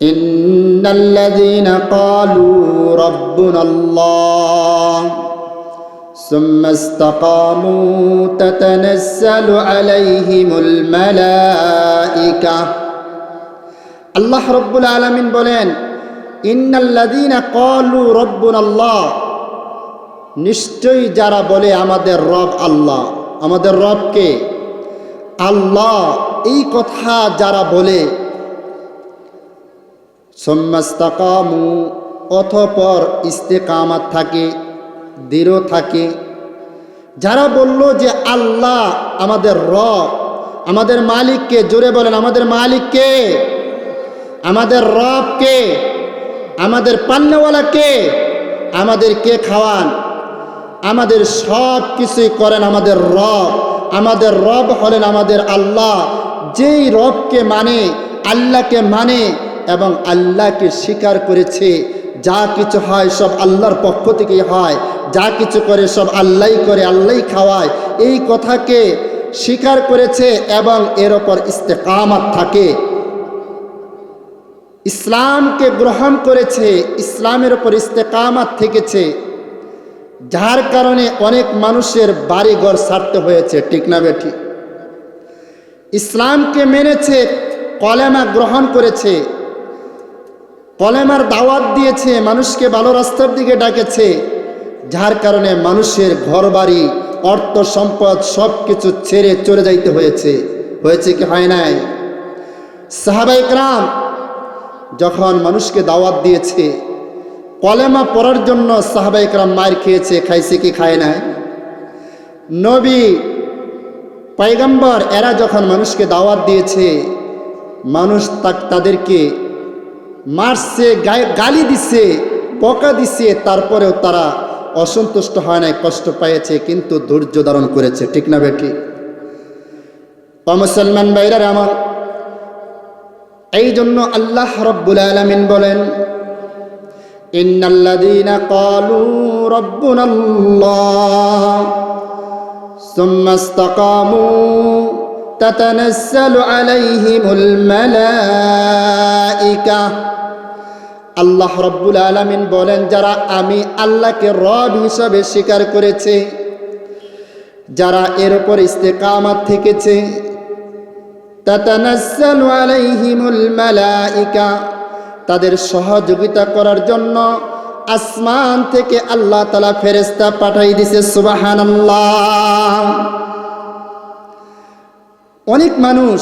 إن الذين قالوا ربنا الله ثم استقاموا تتنزل عليهم الملائكة আল্লাহ রব্বুল আলমিন বলেন ইন্নাল্লাদিনা কলু রব্বুন আল্লাহ নিশ্চয়ই যারা বলে আমাদের রব আল্লাহ আমাদের রবকে আল্লাহ এই কথা যারা বলে সম্মাস্তাকামু অথপর ইস্তেকামাত থাকে, দৃঢ় থাকে। যারা বলল যে আল্লাহ আমাদের রব, আমাদের মালিককে, জোরে বলেন, আমাদের মালিককে, আমাদের রবকে, আমাদের পান্নাওয়ালাকে আমাদের কে খাওয়ান? আমাদের সব কিছুই করেন আমাদের রব। আমাদের রব হলেন আমাদের আল্লাহ। যেই রবকে মানে আল্লাহকে মানে এবং আল্লাহকে স্বীকার করেছে। যা কিছু হয় সব আল্লাহর পক্ষ থেকেই হয়। যা কিছু করে সব আল্লাহই করে আল্লাহ খাওয়ায়। এই কথাকে স্বীকার করেছে এবং এর ওপর ইস্তেকামাত থাকে। ইসলামকে গ্রহণ করেছে, ইসলামের ওপর ইস্তেকামাত থেকেছে। যার কারণে অনেক মানুষের বাড়িঘর ছাড়তে হয়েছে, ঠিক না বেঠি? ইসলামকে মেনেছে, কলেমা গ্রহণ করেছে। কলেমার দাওয়াত দিয়েছে, মানুষকে ভালো রাস্তার দিকে ডাকেছে, যার কারণে মানুষের ঘরবাড়ি, অর্থ সম্পদ সব কিছু ছেড়ে চলে যাইতে হয়েছে। হয়েছে কি হয় নাই? সাহাবাইকরাম যখন মানুষকে দাওয়াত দিয়েছে কলেমা পড়ার জন্য সাহাবাই সাহাবাইকরাম মার খেয়েছে, খাইছে কি খায় নাই? নবী পাইগাম্বর এরা যখন মানুষকে দাওয়াত দিয়েছে, মানুষ তাদেরকে মারছে গালি দিছে পকা দিছে তারপরেও তারা অসন্তুষ্ট হয় নাই কষ্ট পেয়েছে কিন্তু ধৈর্য ধারণ করেছে ঠিক না বেঠি মুসলমান বাইরার আমার এই জন্য আল্লাহ রব্বুল আলমিন বলেন ইন্নাল্লাযীনা ক্বালু রাব্বুনাল্লাহ ثم استقاموا تتنزل عليهم الملائكة আল্লাহ রব্বুল আলমিন বলেন, যারা আমি আল্লাহকে রব হিসাবে স্বীকার করেছে, যারা এর উপর ইস্তেকামাত থেকেছে তাদের সহযোগিতা করার জন্য আসমান থেকে আল্লাহ তালা ফেরেস্তা পাঠাই দিছে, সুবাহানাল্লাহ। অনেক মানুষ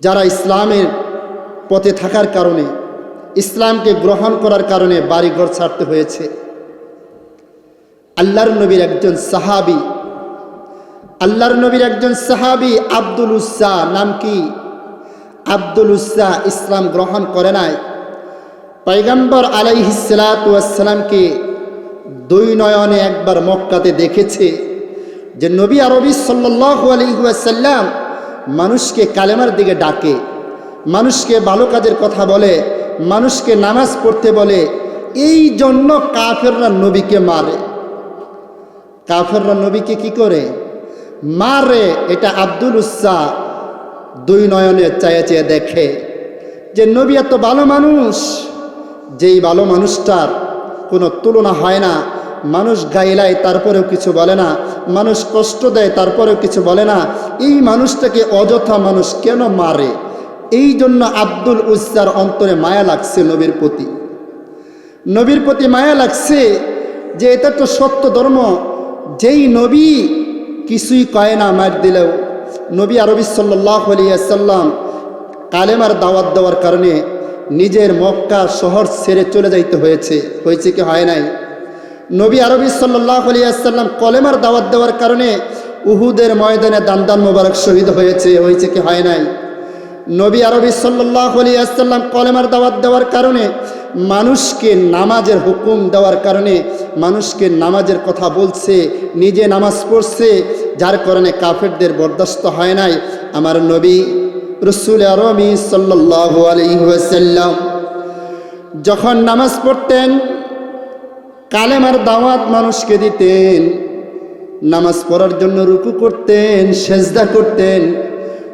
যারা ইসলামের পথে থাকার কারণে, ইসলামকে গ্রহণ করার কারণে বাড়িঘর ছাড়তে হয়েছে। আল্লাহর নবীর একজন সাহাবি, আল্লাহর নবীর একজন সাহাবি আব্দুল উসাহ নাম কি? আব্দুল উসাহ ইসলাম গ্রহণ করে নাই। পৈগম্বর আলাইহিসালামকে দুই নয়নে একবার মক্কাতে দেখেছে যে নবী আরবি সাল্লাহ আলহিহাসাল্লাম মানুষকে কালেমার দিকে ডাকে। মানুষকে ভালো কাজের কথা বলে, মানুষকে নামাজ পড়তে বলে, এই জন্য কাফেররা নবীকে মারে। কাফেররা নবীকে কি করে? মারে, এটা আব্দুল উসাহ দুই নয়নে চায়ে চেয়ে দেখে যে নবী এত ভালো মানুষ, যেই ভালো মানুষটার কোনো তুলনা হয় না। মানুষ গাইলায় তারপরেও কিছু বলে না। মানুষ কষ্ট দেয়, তারপরেও কিছু বলে না। এই মানুষটাকে অযথা মানুষ কেন মারে? এই জন্য আব্দুল উজ্জার অন্তরে মায়া লাগছে নবীর প্রতি। নবীর প্রতি মায়া লাগছে যে এটা তো সত্য ধর্ম। যেই নবী কিছুই কয় না, মার দিলেও। নবী আরবি সাল্লাহ কালেমার দাওয়াত দেওয়ার কারণে নিজের মক্কা শহর ছেড়ে চলে যাইতে হয়েছে। হয়েছে কি হয় নাই? নবী আরবি সাল্লাহ আলিয়াল্লাম কলেমার দাওয়াত দেওয়ার কারণে উহুদের ময়দানে দান্দান মোবারক শহীদ হয়েছে। হয়েছে কি হয় নাই? নবী আরবি সাল্লাহ আলিয়াল্লাম কলেমার দাওয়াত দেওয়ার কারণে মানুষকে নামাজের হুকুম দেওয়ার কারণে মানুষকে নামাজের কথা বলছে, নিজে নামাজ পড়ছে, যার কারণে কাফেরদের বরদাস্ত হয় নাই। আমার নবী রসুল আরবি সাল্লাহ আলহিহাসাল্লাম যখন নামাজ পড়তেন, কালেমার দাওয়াত মানুষকে দিতেন, নামাজ পড়ার জন্য রুকু করতেন, সেজদা করতেন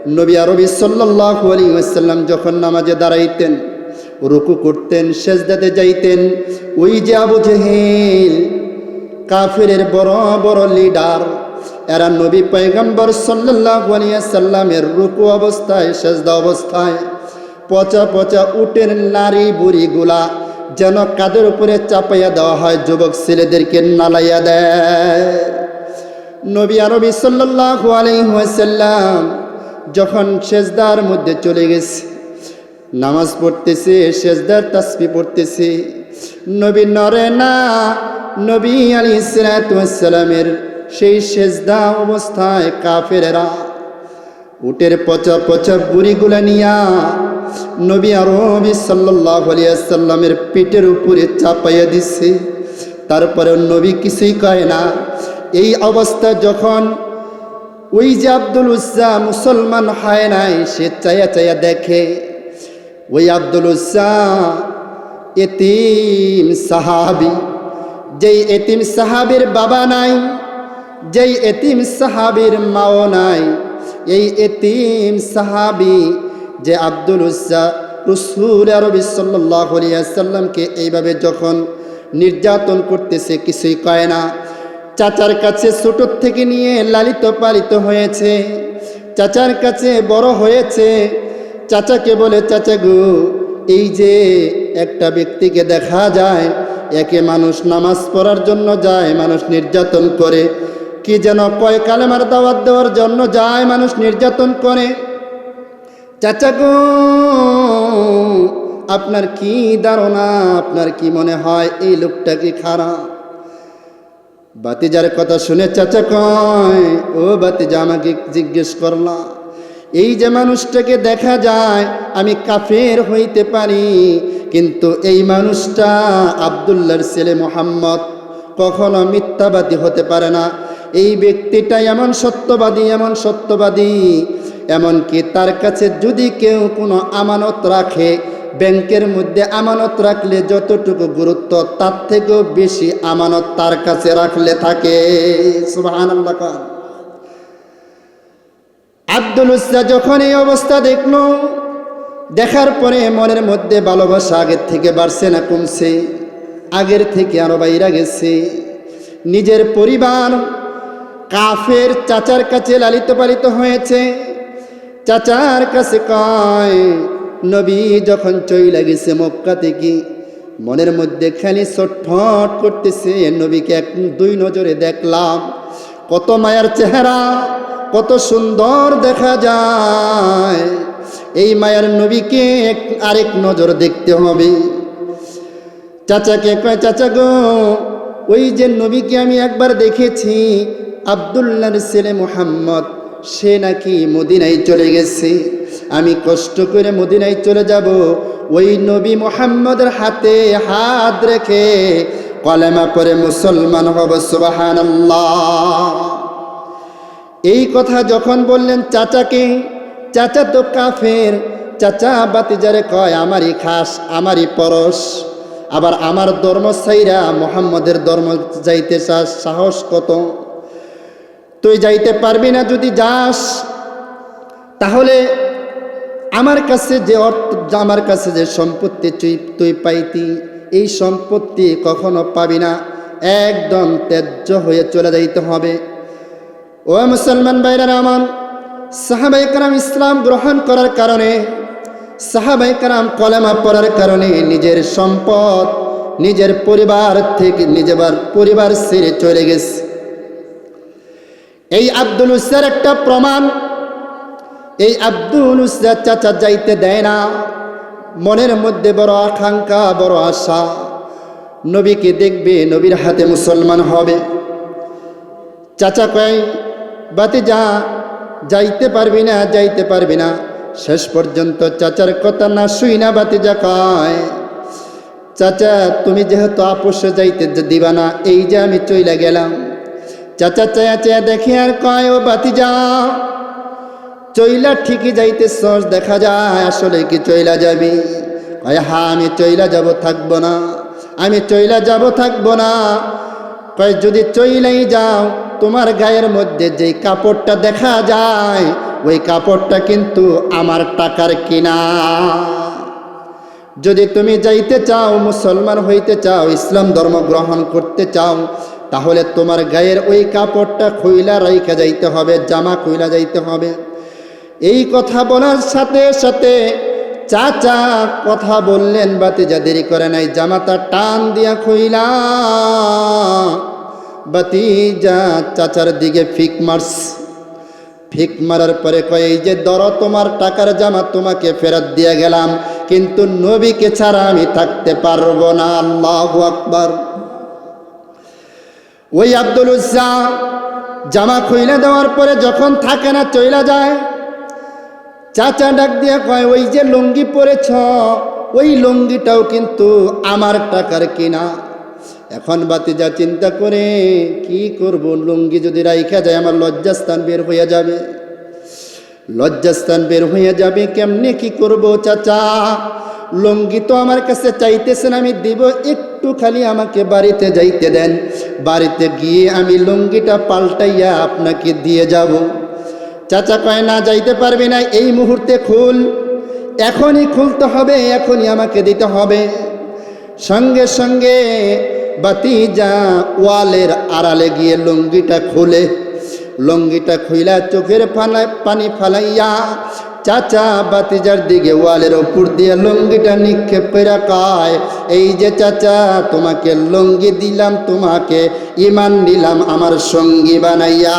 নবী আরবি সাল্লাল্লাহু আলাইহি ওয়াসাল্লাম যখন নামাজে দাঁড়াইতেন, রুকু করতেন, সেজদাতে যাইতেন, ওই যে আবু জেহেল, কাফিরের বড় বড় লিডার, এরা নবী পয়গম্বর সাল্লাল্লাহু আলাইহি সাল্লামের রুকু অবস্থায়, সেজদা অবস্থায় পচা পচা উটের নারী বুড়িগুলা যেন কাদের উপরে চাপাইয়া দেওয়া হয়, যুবক ছেলেদেরকে নালাইয়া দেয়। নবী আরবি সাল্লাল্লাহু আলাইহি ওয়াসাল্লাম যখন সেজদার মধ্যে চলে গেছে, নামাজ পড়তেছে, সেজদার তাসবি পড়তেছে, নবী নরে না, নবী আলী সালামের সেই সেজদা অবস্থায় কাফেরেরা উটের পচা পচা বুড়িগুলা নিয়া নবী আরবি সাল্লামের পেটের উপরে চাপাইয়া দিছে। তারপরে নবী কিছুই কয় না। এই অবস্থা যখন ওই যে আব্দুল উজ্জা মুসলমান হয় নাই, সে চায়া চায়া দেখে, ওই আব্দুল উজ্জা এতিম সাহাবি, যেই এতিম সাহাবির বাবা নাই, যেই এতিম সাহাবির মাও নাই, এই এতিম সাহাবি যে আব্দুল উজ্জা রসুল আরবি সাল্লাহ সাল্লামকে এইভাবে যখন নির্যাতন করতেছে, কিছুই কয় না। চাচার কাছে ছোটোর থেকে নিয়ে লালিত পালিত হয়েছে। চাচার কাছে বড় হয়েছে। চাচাকে বলে, চাচা গো, এই যে একটা ব্যক্তিকে দেখা যায়, একে মানুষ নামাজ পড়ার জন্য যায়, মানুষ নির্যাতন করে। কি যেন কয় কালেমার দাওয়াত দেওয়ার জন্য যায়, মানুষ নির্যাতন করে। চাচা গো, আপনার কি ধারণা, আপনার কি মনে হয় এই লোকটা কি খারাপ? বাতিজার কথা শুনে চাচা কয়, ও বাতিজা, আমাকে জিজ্ঞেস করলা, এই যে মানুষটাকে দেখা যায়, আমি কাফের হইতে পারি, কিন্তু এই মানুষটা আবদুল্লার ছেলে মোহাম্মদ কখনো মিথ্যাবাদী হতে পারে না। এই ব্যক্তিটা এমন সত্যবাদী এমন সত্যবাদী, এমনকি তার কাছে যদি কেউ কোনো আমানত রাখে ব্যাংকের মধ্যে আমানত রাখলে যতটুকু গুরুত্ব, তার থেকেও বেশি আমানত তার কাছে রাখলে থাকে। আব্দুল উজ্জা যখন এই অবস্থা দেখল, দেখার পরে মনের মধ্যে ভালোবাসা আগের থেকে বাড়ছে না কমছে, আগের থেকে আরও বাইরা গেছে। নিজের পরিবার কাফের চাচার কাছে লালিত পালিত হয়েছে। চাচার কাছে কয় নবী যখন চইলা গেছে মক্কা থেকে, মনের মধ্যে খালি ছটফট করতেছে, নবীকে এক দুই নজরে দেখলাম, কত মায়ার চেহারা, কত সুন্দর দেখা যায়। এই মায়ার নবীকে এক- আরেক নজর দেখতে হবে। চাচাকে কয়, চাচা গো, ওই যে নবীকে আমি একবার দেখেছি আবদুল্লার ছেলে মোহাম্মদ, সে নাকি মদিনায় চলে গেছে। আমি কষ্ট করে মদিনায় চলে যাব। ওই নবী মোহাম্মদের হাতে হাত রেখে কলেমা পরে মুসলমান হব সুবাহান এই কথা যখন বললেন চাচাকে, চাচা তো কাফের, চাচা বাতিজারে কয়, আমারই খাস, আমারই পরশ। আবার আমার ধর্ম সাইরা মোহাম্মদের ধর্ম যাইতে চাস সাহস কত? তুই যাইতে পারবি না যদি যাস, তাহলে আমার কাছে যে অর্থ আমার কাছে যে সম্পত্তি তুই তুই পাইতি, এই সম্পত্তি কখনো পাবি না। একদম ত্যায্য হয়ে চলে যাইতে হবে। ও মুসলমান ভাইরা আমার সাহাবাই কারাম ইসলাম গ্রহণ করার কারণে সাহাবাই কারাম কলেমা পড়ার কারণে নিজের সম্পদ, নিজের পরিবার থেকে নিজের পরিবার ছেড়ে চলে গেছে। এই আব্দুল উসার একটা প্রমাণ এই আব্দুল উসা চাচা যাইতে দেয় না। মনের মধ্যে বড় আকাঙ্ক্ষা, বড় আশা। নবীকে দেখবে, নবীর হাতে মুসলমান হবে। চাচা কয় বাতি যা যাইতে পারবি না, যাইতে পারবি না। শেষ পর্যন্ত চাচার কথা না শুই না বাতি যা কয়। চাচা, তুমি যেহেতু আপোষে যাইতে দিবা না, এই যে আমি চইলা গেলাম। চাচা চায়া চায়া দেখে আর কয়, ও বাতি যা চইলা ঠিকই যাইতে সস দেখা যায়, আসলে কি চইলা যাবি? কয় হ্যাঁ আমি চইলা যাব, থাকব না। আমি চইলা যাব, থাকব না। কয়, যদি চইলাই যাও, তোমার গায়ের মধ্যে যেই কাপড়টা দেখা যায়, ওই কাপড়টা কিন্তু আমার টাকার কিনা। যদি তুমি যাইতে চাও, মুসলমান হইতে চাও, ইসলাম ধর্ম গ্রহণ করতে চাও, তাহলে তোমার গায়ের ওই কাপড়টা খুইলা রাইখা যাইতে হবে, জামা খুইলা যাইতে হবে। এই কথা বলার সাথে সাথে চাচা কথা বললেন, বাতিজা দেরি করে নাই, জামাতা টান দিয়া খুইলা বাতিজা চাচার দিকে ফিক মারস। ফিক মারার পরে কয়, এই যে দর তোমার, টাকার জামা তোমাকে ফেরত দিয়ে গেলাম, কিন্তু নবীকে ছাড়া আমি থাকতে পারব না, আল্লাহ আকবার। ওই আব্দুল উজ্জা জামা খুইলে দেওয়ার পরে যখন থাকে না, চইলা যায় চাচা ডাক দিয়ে কয়, ওই যে লুঙ্গি পরেছ, ওই লুঙ্গিটাও কিন্তু আমার টাকার কিনা? এখন বাতিজা চিন্তা করে, কি করব? লুঙ্গি যদি রাইখা যায়, আমার লজ্জাস্থান বের হয়ে যাবে। লজ্জাস্থান বের হয়ে যাবে কেমনে কি করব চাচা? লুঙ্গি তো আমার কাছে চাইতেছেন, আমি দিব, একটু খালি আমাকে বাড়িতে যাইতে দেন। বাড়িতে গিয়ে আমি লুঙ্গিটা পাল্টাইয়া আপনাকে দিয়ে যাব। চাচা কয়, না, যাইতে পারবি না, এই মুহূর্তে খুল। এখনই খুলতে হবে, এখনই আমাকে দিতে হবে। সঙ্গে সঙ্গে বাতিজা ওয়ালের আড়ালে গিয়ে লুঙ্গিটা খুলে, লুঙ্গিটা খুইলা চোখের ফানায় পানি ফালাইয়া চাচা বাতিজার দিকে ওয়ালের ওপর দিয়ে লুঙ্গিটা নিক্ষেপ করে কায়, এই যে চাচা, তোমাকে লুঙ্গি দিলাম, তোমাকে ইমান দিলাম আমার সঙ্গী বানাইয়া।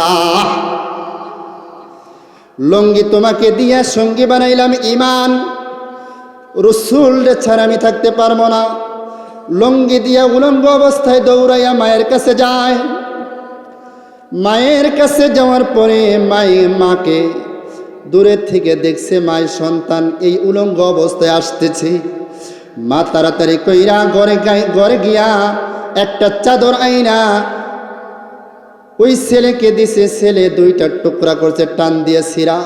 লঙ্গি তোমাকে দিয়া সঙ্গী বানাইলাম ইমান রসুল ছাড়া আমি থাকতে পারব না। লঙ্গি দিয়া উলঙ্গ অবস্থায় দৌড়াইয়া মায়ের কাছে যায়। মায়ের কাছে যাওয়ার পরে মায়ে মাকে দূরের থেকে দেখছে মায়ের সন্তান এই উলঙ্গ অবস্থায় আসতেছে। মা তাড়াতাড়ি কইরা ঘরে ঘরে গিয়া একটা চাদর আইনা ওই ছেলেকে দিছে, ছেলে দুইটা টুকরা করছে, টান দিয়ে সিরা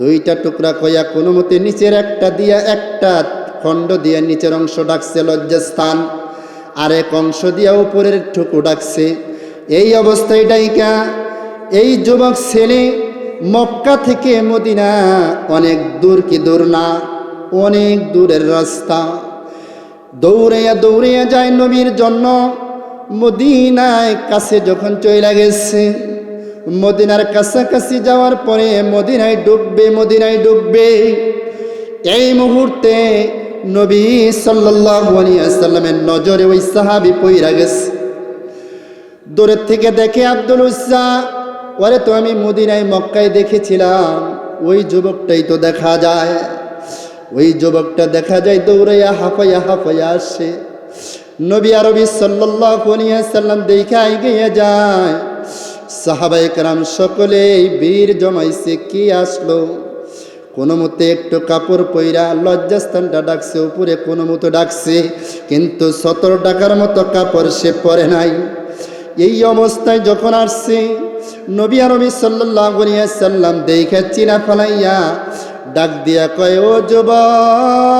দুইটা টুকরা কইয়া কোনো মতে নিচের একটা দিয়া, একটা খণ্ড দিয়ে নিচের অংশ ডাকছে, লজ্জাস্থান। আরেক অংশ দিয়া উপরের টুকু ডাকছে। এই অবস্থায় ডাইকা, এই যুবক ছেলে মক্কা থেকে মদিনা, অনেক দূর কি দূর না, অনেক দূরের রাস্তা। দৌড়াইয়া দৌড়াইয়া যায় নবীর জন্য। মদিনায় কাছে যখন চইলা গেছে, মদিনার কাছাকাছি যাওয়ার পরে মদিনায় ডুববে মদিনায় ডুববে। এই মুহূর্তে নবী সাল্লামের নজরে ওই সাহাবি পইরা গেছে। দূরের থেকে দেখে আব্দুল উজ্জা ওরে তো আমি মদিনায়, মক্কায় দেখেছিলাম, ওই যুবকটাই তো দেখা যায়। ওই যুবকটা দেখা যায়, দৌড়াইয়া হাফাইয়া হাফাইয়া আসে। নবী আরবি সাল্লাম দেখা এগিয়ে যায়। সাহাবাই কারাম সকলেই বীর জমাইছে, কি আসলো? কোনো মতে একটু কাপড় পইরা লজ্জাস্থানটা ডাকছে, উপরে কোনো মতো ডাকছে, কিন্তু সতেরো টাকার মতো কাপড় সে পরে নাই। এই অবস্থায় যখন আসছে, নবী আরবি সাল্লাহ সাল্লাম দেখে চিনা ফেলাইয়া ডাক দিয়া কয়, ও যুবক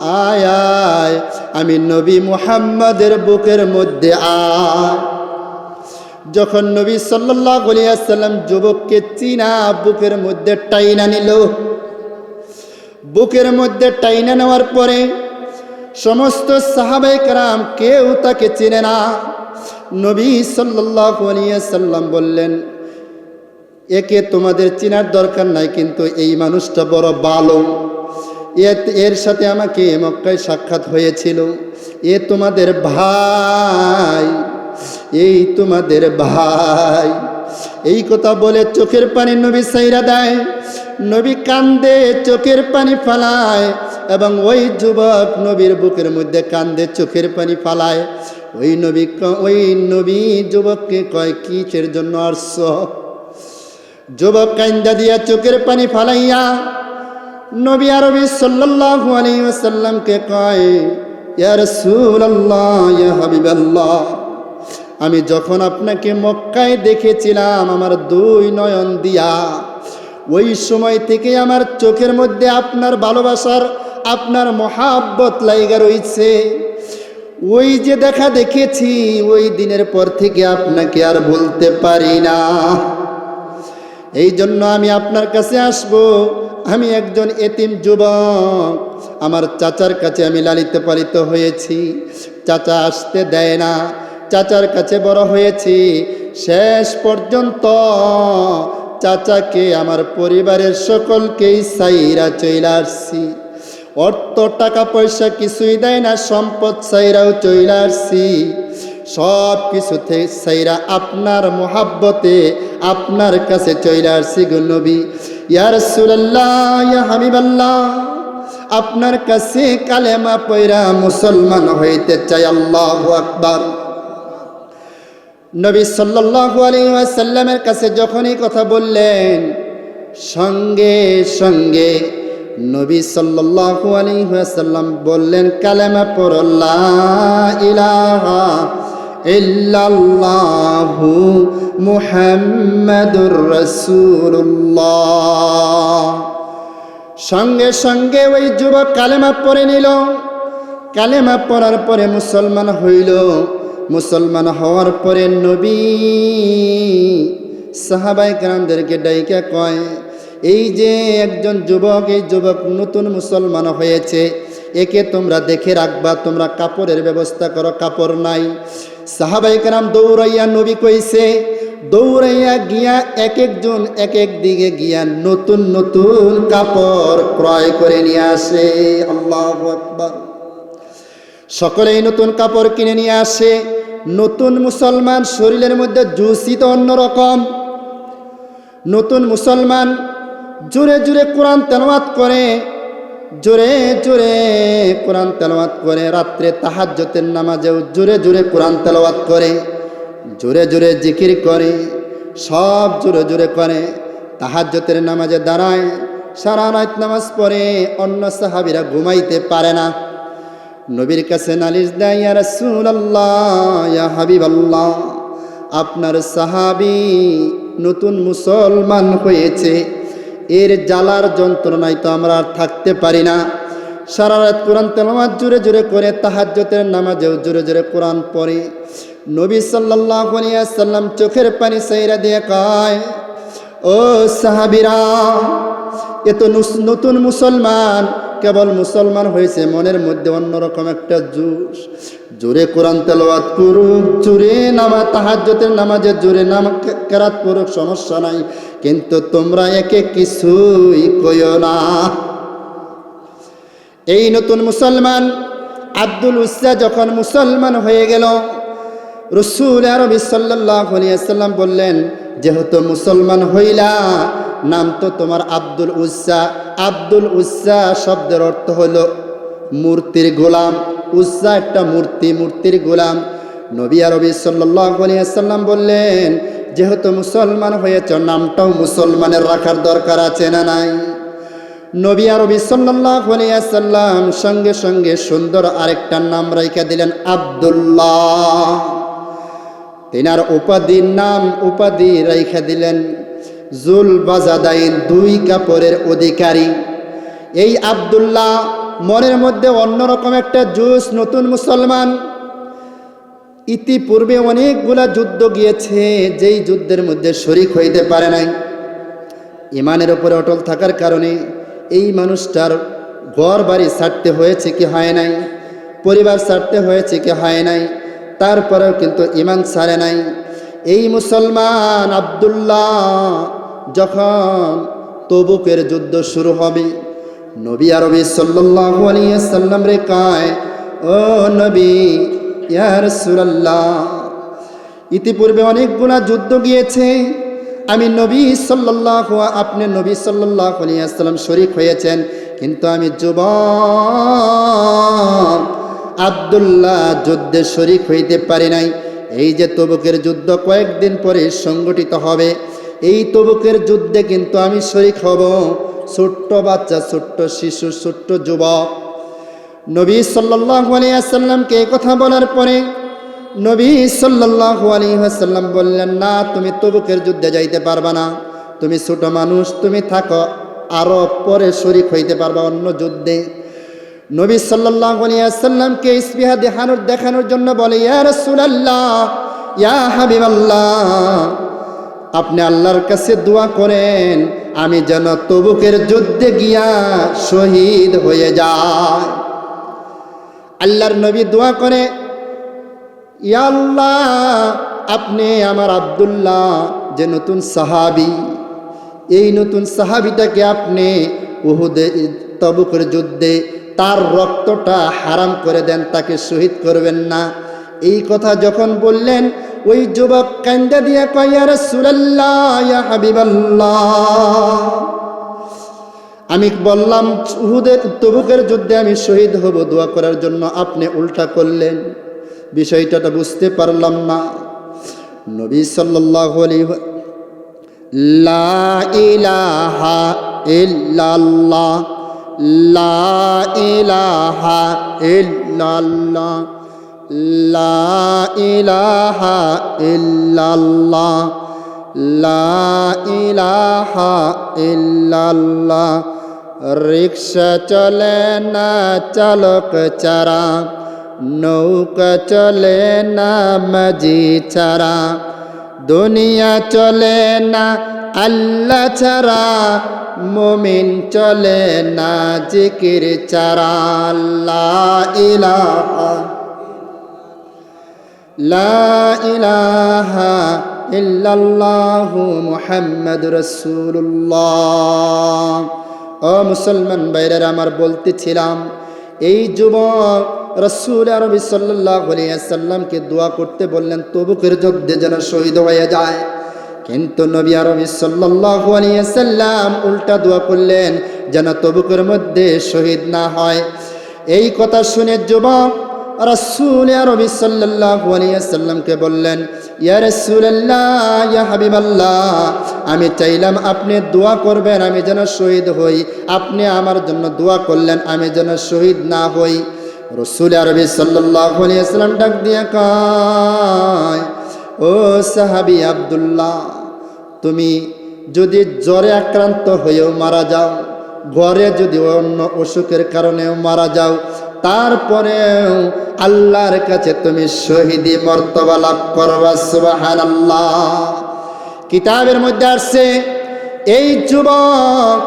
আয় আয়, আমি নবী মুহাম্মাদের বুকের মধ্যে আয়। যখন নবী সাল্লাহ সাল্লাম যুবককে চিনা বুকের মধ্যে টাইনা নিল, বুকের মধ্যে টাইনা নেওয়ার পরে সমস্ত সাহাবাই কারাম কেউ তাকে চিনে না। নবী সাল্লাহ সাল্লাম বললেন, একে তোমাদের চেনার দরকার নাই, কিন্তু এই মানুষটা বড় এ- এর সাথে আমাকে মক্কায় সাক্ষাৎ হয়েছিল। এ তোমাদের ভাই, এই তোমাদের ভাই। এই কথা বলে চোখের পানি নবী সাইরা দেয়, নবী কান্দে, চোখের পানি ফালায় এবং ওই যুবক নবীর বুকের মধ্যে কান্দে, চোখের পানি ফালায়। ওই নবী ওই নবী যুবককে কয়, কিসের জন্য আসছ? যুবক কান্দা দিয়া চোখের পানি ফালাইয়া নবী আরবি সাল্লাল্লাহু আলাইহি ওয়াসাল্লামকে কয়, ইয়া রাসূলুল্লাহ, ইয়া হাবিবাল্লাহ, আমি যখন আপনাকে মক্কায় দেখেছিলাম আমার দুই নয়ন দিয়া, ওই সময় থেকে আমার চোখের মধ্যে আপনার ভালোবাসার, আপনার মহাব্বত লাইগা রয়েছে ওই যে দেখা দেখেছি, ওই দিনের পর থেকে আপনাকে আর বলতে পারি না। এই জন্য আমি আপনার কাছে আসব আমি একজন এতিম যুবক। আমার চাচার কাছে আমি লালিত পালিত হয়েছি। চাচা আসতে দেয় না। চাচার কাছে বড় হয়েছি। শেষ পর্যন্ত চাচাকে আমার পরিবারের সকলকেই সাইরা চইলা আসছি। অর্থ, টাকা, পয়সা কিছুই দেয় না, সম্পদ সাইরাও চইলা আসছি। সব কিছুতে সাইরা আপনার মোহাব্বতে আপনার কাছে চইলা আসছি গো নবী। আপনার কাছে কালেমা পয়রা মুসলমান হইতে চাই, আল্লাহ আকবার। নবী ওয়াসাল্লামের কাছে যখনই কথা বললেন, সঙ্গে সঙ্গে নবী সাল্লাল্লাহু আলাইহি ওয়াসাল্লাম বললেন, কালেমা পড়ো, লা ইলাহা ইল্লাল্লাহু মুহাম্মাদুর রাসূলুল্লাহ। সঙ্গে সঙ্গে ওই যুবক কালেমা পড়ে নিল। কালেমা পড়ার পরে মুসলমান হইল। মুসলমান হওয়ার পরে নবী সাহাবাই গ্রামদেরকে ডাইকা কয়, এই যে একজন যুবক, এই যুবক নতুন মুসলমান হয়েছে। একে তোমরা দেখে রাখবা, তোমরা কাপড়ের ব্যবস্থা করো, কাপড় নাই। সাহাবাই গ্রাম দৌড়াইয়া নবী কইছে, দৌড়াইয়া গিয়া এক একজন এক এক দিকে গিয়া নতুন নতুন কাপড় ক্রয় করে নিয়ে আসে। আল্লাহ আকবার। সকলেই নতুন কাপড় কিনে নিয়ে আসে। নতুন মুসলমান শরীরের মধ্যে জুসিত অন্যরকম। নতুন মুসলমান জোরে জোরে কোরআন তেলাওয়াত করে। জোরে জোরে কোরআন তেলাওয়াত করে। রাত্রে তাহাজ্জতের নামাজেও জোরে জোরে কোরআন তেলাওয়াত করে। জোরে জোরে জিকির করে। সব জোরে জোরে করে। তাহাজ্জতের নামাজে দাঁড়ায়, সারা রাত নামাজ পড়ে, অন্য সাহাবিরা ঘুমাইতে পারে না। নবীর কাছে নালিশ দেয় ইয়া হাবিবাল্লাহ, আপনার সাহাবি নতুন মুসলমান হয়েছে। এর জ্বালার যন্ত্রণায় তো আমরা আর থাকতে পারি না। সারা রাত কোরআন তেলাওয়াত জুড়ে জুড়ে করে তাহাজ্জতের নামাজেও জুড়ে জুড়ে কোরআন পড়ে। নবী আলাইহি সাল্লাম চোখের পানি সাইরা দিয়ে কায়, ও সাহাবীরা এত নতুন মুসলমান কেবল মুসলমান হয়েছে, মনের মধ্যে অন্যরকম একটা জুস জোরে কোরআন তেলাওয়াত করুক, জোরে নামা তাহাজ্জতের নামাজে জোরে নাম কেরাত করুক সমস্যা নাই। কিন্তু তোমরা একে কিছুই কইও না। এই নতুন মুসলমান আব্দুল উসা যখন মুসলমান হয়ে গেল, রসুল আরবি সাল্লাম বললেন, যেহেতু মুসলমান হইলা নাম তো তোমার আব্দুল উসা আব্দুল উসা শব্দের অর্থ হলো মূর্তির গোলাম। উসা একটা মূর্তি, মূর্তির গোলাম। নবী আরবি সাল্লাম বললেন, যেহেতু মুসলমান হয়েছ, নামটাও মুসলমানের রাখার দরকার আছে না নাই? নবী আরবি সাল্লাম সঙ্গে সঙ্গে সুন্দর আরেকটা নাম রেখে দিলেন, আব্দুল্লাহ। তিনার উপাধির নাম, উপাধি রেখে দিলেন জুল বাজাদাইন দুই কাপড়ের অধিকারী। এই আব্দুল্লাহ মনের মধ্যে অন্যরকম একটা জুস নতুন মুসলমান। ইতিপূর্বে অনেকগুলা যুদ্ধ গিয়েছে, যেই যুদ্ধের মধ্যে শরিক হইতে পারে নাই। ইমানের উপরে অটল থাকার কারণে এই মানুষটার ঘর বাড়ি ছাড়তে হয়েছে কি হয় নাই, পরিবার ছাড়তে হয়েছে কি হয় নাই, তারপরেও কিন্তু ইমান ছাড়ে নাই। এই মুসলমান আবদুল্লাহ যখন তবুকের যুদ্ধ শুরু হবে, নবী আরবি সাল্লাল্লাহু আলাইহি সাল্লাম রে কায়, ও নবী, ইয়া রাসূলুল্লাহ, ইতিপূর্বে অনেকগুলা যুদ্ধ গিয়েছে। আমি নবী সাল্লাহ আপনি নবী সাল্লাহ আলিয়াল্লাম শরিক হয়েছেন, কিন্তু আমি যুব আবদুল্লাহ যুদ্ধে শরিক হইতে পারি নাই। এই যে তবুকের যুদ্ধ কয়েকদিন পরে সংগঠিত হবে এই তবুকের যুদ্ধে কিন্তু আমি শরিক হব। ছোট্ট বাচ্চা, ছোট্ট শিশু, ছোট্ট যুবক। নবী সাল্লাহ আলিয়াল্লামকে এই কথা বলার পরে নবী সাল্লাল্লাহু আলাইহি ওয়াসাল্লাম বললেন, না, তুমি তবুকের যুদ্ধে যাইতে পারবা না। তুমি ছোট মানুষ, তুমি থাকো। আরও পরে শরিক হইতে পারবা অন্য যুদ্ধে। নবী সাল্লাল্লাহু আলাইহি ওয়াসাল্লামকে ইসবিহা দেখানোর দেখানোর জন্য বলে, ইয়া রাসূলুল্লাহ, ইয়া হাবিবাল্লাহ আপনি আল্লাহর কাছে দোয়া করেন, আমি যেন তবুকের যুদ্ধে গিয়া শহীদ হয়ে যায় আল্লাহর নবী দোয়া করে, ইয়া আল্লাহ, আপনি আমার আব্দুল্লাহ, যে নতুন সাহাবি। এই নতুন সাহাবিটাকে আপনি উহুদে, তবুকের যুদ্ধে তার রক্তটা হারাম করে দেন, তাকে শহীদ করবেন না। এই কথা যখন বললেন ওই যুবক কান্দা দিয়া কয়া রাসূলুল্লাহ, ইয়া হাবিবাল্লাহ। আমি বললাম, উহুদের, তবুকের যুদ্ধে আমি শহীদ হব, দোয়া করার জন্য আপনি উল্টা করলেন। বিষয়টা বুঝতে পারলাম না। নবী সাল্লাল্লাহু আলাইহি ওয়া- লা লা লা ইলাহা ইল্লাল্লাহ, লা ইলাহা ইল্লাল্লাহ, রিক্সা চলে না চালক চারা, নৌকা চলে না মাঝি ছাড়া দুনিয়া চলে না আল্লাহ ছাড়া, মুমিন চলে না জিকির ছাড়া আল্লাহ ইলাহা ইলাহা ইল্লাল্লাহু ও মুসলমান বাইরের আমার বলতেছিলাম, এই যুবক রসুল আরবি সাল্লাহ দোয়া করতে বললেন তবুকের যুদ্ধে যেন শহীদ হয়ে যায়। কিন্তু নবী আরবি সাল্লাহ সাল্লাম উল্টা দোয়া করলেন, যেন তবুকের মধ্যে শহীদ না হয়। এই কথা শুনে যুবক রসুল আরবি সাল্লাহ সাল্লামকে বললেন, ইয়া রসুল্লাহ ইয়া হাবিবাল্লাহ, আমি চাইলাম আপনি দোয়া করবেন, আমি যেন শহীদ হই। আপনি আমার জন্য দোয়া করলেন, আমি যেন শহীদ না হই। রসুল আরবি সাল্লাহ সাল্লাম ডাক দিয়ে কয়, ও সাহাবি আবদুল্লাহ, তুমি যদি জ্বরে আক্রান্ত হয়েও মারা যাও, ঘরে যদি অন্য অসুখের কারণেও মারা যাও তারপরেও আল্লাহর কাছে তুমি শহীদি মর্তবা লাভ করবা সুবাহান আল্লাহ কিতাবের মধ্যে আসছে, এই যুবক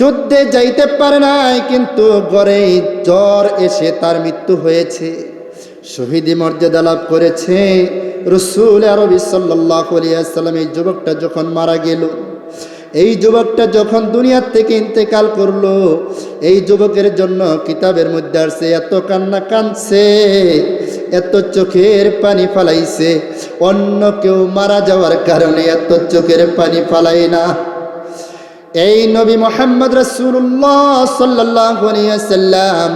যুদ্ধে যাইতে পারে নাই, কিন্তু গড়েই জ্বর এসে তার মৃত্যু হয়েছে। শহীদি মর্যাদা লাভ করেছে রসুল আরবি সাল্লাহ আলিয়া সাল্লাম এই যুবকটা যখন মারা গেল এই যুবকটা যখন দুনিয়ার থেকে ইন্তেকাল করল, এই যুবকের জন্য কিতাবের মধ্যে আসছে, এত কান্না কানছে এত চোখের পানি ফালাইছে, অন্য কেউ মারা যাওয়ার কারণে এত চোখের পানি ফালাই না। এই নবী মোহাম্মদ রসুল্লাহ সাল্লাম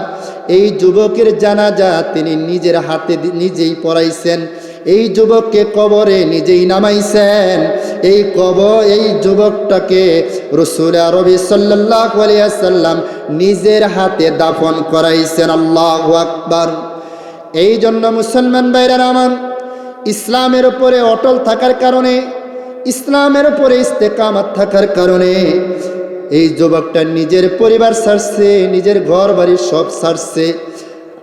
এই যুবকের জানাজা তিনি নিজের হাতে নিজেই পড়াইছেন। এই যুবককে কবরে নিজেই নামাইছেন। এই কব এই যুবকটাকে রসুল আরবি সাল্লাহ সাল্লাম নিজের হাতে দাফন করাইছেন। আল্লাহ আকবার। এই জন্য মুসলমান বাইরের আমার, ইসলামের উপরে অটল থাকার কারণে, ইসলামের উপরে ইস্তেকামাত থাকার কারণে এই যুবকটা নিজের পরিবার সারছে, নিজের ঘর বাড়ি সব ছাড়ছে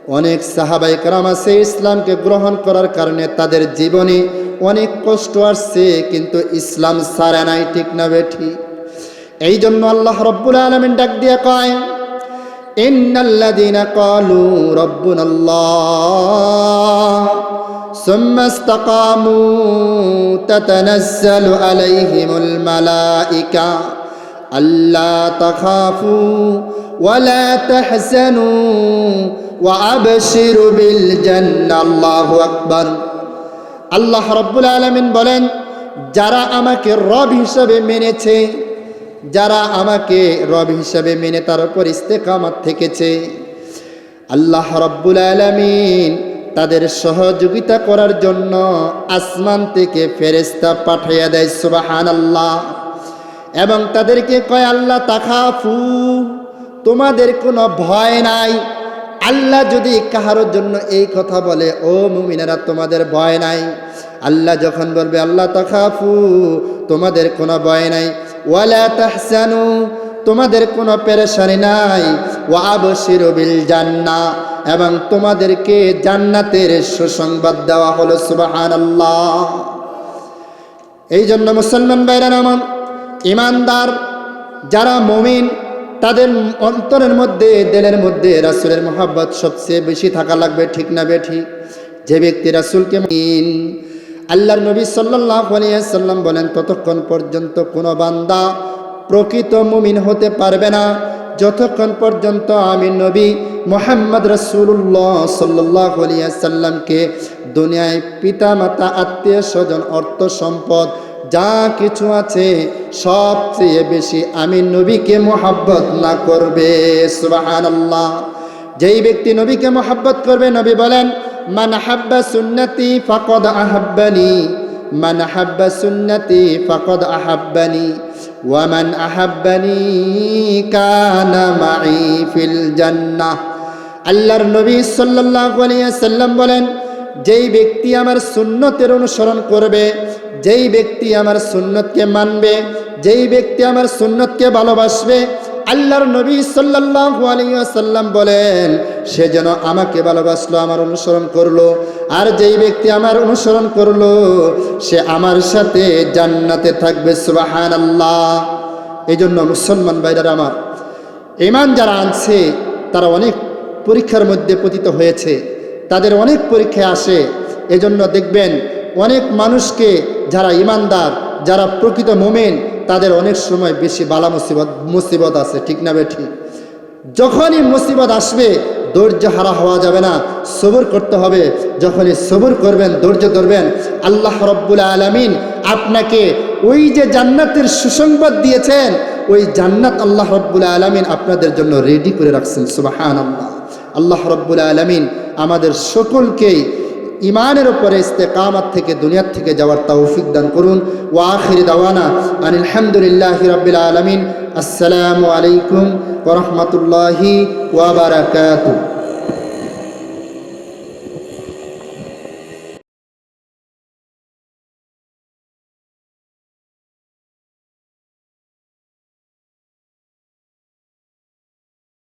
অনেক সাহাবাই কারাম আছে ইসলামকে গ্রহণ করার কারণে তাদের জীবনে অনেক কষ্ট আসছে কিন্তু ইসলাম সারে নাই ঠিক না বেঠি এই জন্য আল্লাহ রব্বুল আলমিন ডাক দিয়ে কয় إن الذين قالوا ربنا الله ثم استقاموا تتنزل عليهم الملائكة ألا تخافوا ولا تحزنوا আল্লাহ রব্বুল আলমিন বলেন, যারা আমাকে রব হিসাবে মেনেছে, যারা আমাকে রব হিসাবে মেনে তার উপর ইস্তেকামাত থেকেছে, আল্লাহ রব্বুল আলমিন তাদের সহযোগিতা করার জন্য আসমান থেকে ফেরেস্তা পাঠাইয়া দেয় সুবাহান আল্লাহ এবং তাদেরকে কয়, আল্লাহ তাকাফু তোমাদের কোনো ভয় নাই আল্লাহ যদি কাহারোর জন্য এই কথা বলে, ও মুমিনারা, তোমাদের ভয় নাই? আল্লাহ যখন বলবে, আল্লাহ তাকাফু তোমাদের কোনো ভয় নাই। ওয়ালা তাহসানু, তোমাদের কোনো পেরেশানি নাই। ও আবশির বিল জান্না এবং তোমাদেরকে জান্নাতের সুসংবাদ দেওয়া হলো সুবাহান আল্লাহ এই জন্য মুসলমান বাইরা নামান ইমানদার, যারা মমিন তাদের অন্তরের মধ্যে, দেলের মধ্যে রাসুলের মোহাব্বত সবচেয়ে বেশি থাকা লাগবে, ঠিক না বেঠি? যে ব্যক্তি রাসুলকে আল্লাহর নবী সাল্লাহ সাল্লাম বলেন, ততক্ষণ পর্যন্ত কোনো বান্দা প্রকৃত মুমিন হতে পারবে না। যতক্ষণ পর্যন্ত আমি নবী মোহাম্মদ রসুল্লাহ সাল্লাহ আলিয়া সাল্লামকে দুনিয়ায় পিতা মাতা আত্মীয় স্বজন, অর্থ সম্পদ যা কিছু আছে সবচেয়ে বেশি আমি নবীকে মোহাব্বত না করবে। আল্লাহ যেই ব্যক্তি নবীকে মোহাব্বত করবে, নবী বলেন, মান হাব্বা সুন্নতি ফাকদ আহাব্বানি, মান হাব্বা সুন্নতি ফাকদ আহাব্বানি ওয়ামান আহাব্বানি কানা ফিল জান্নাহ। আল্লাহর নবী সাল্লাল্লাহু আলাইহি সাল্লাম বলেন, যেই ব্যক্তি আমার সুন্নতের অনুসরণ করবে যেই ব্যক্তি আমার সুন্নতকে মানবে, যেই ব্যক্তি আমার সুন্নতকে ভালোবাসবে, আল্লাহর নবী সাল্লাল্লাহু আলাইহি ওয়াসাল্লাম বলেন, সে যেন আমাকে ভালোবাসলো, আমার অনুসরণ করল। আর যেই ব্যক্তি আমার অনুসরণ করল, সে আমার সাথে জান্নাতে থাকবে, সুবহানাল্লাহ। এই জন্য মুসলমান ভাইরা আমার ইমান যারা আনছে, তারা অনেক পরীক্ষার মধ্যে পতিত হয়েছে, তাদের অনেক পরীক্ষায় আসে। এজন্য দেখবেন অনেক মানুষকে যারা ইমানদার, যারা প্রকৃত মোমেন, তাদের অনেক সময় বেশি বালা মুসিবত মুসিবত আছে, ঠিক না বেঠি? যখনই মুসিবত আসবে, ধৈর্য হারা হওয়া যাবে না। সবর করতে হবে। যখনই সবর করবেন, ধৈর্য ধরবেন, আল্লাহ রব্বুল আলমিন আপনাকে ওই যে জান্নাতের সুসংবাদ দিয়েছেন, ওই জান্নাত আল্লাহ রব্বুল আলমিন আপনাদের জন্য রেডি করে রাখছেন সুবাহান আল্লাহ আল্লাহ রব্বুল আলমিন আমাদের সকলকেই ইমানের উপরে ইস্তেকামাত থেকে দুনিয়ার থেকে যাওয়ার তৌফিক দান করুন। ও আখির দাওয়ানা আনিল হামদুলিল্লাহ রবিল আলমিন। আসসালামু আলাইকুম ওরহমতুল্লাহি ওয়াবারাকাতুহ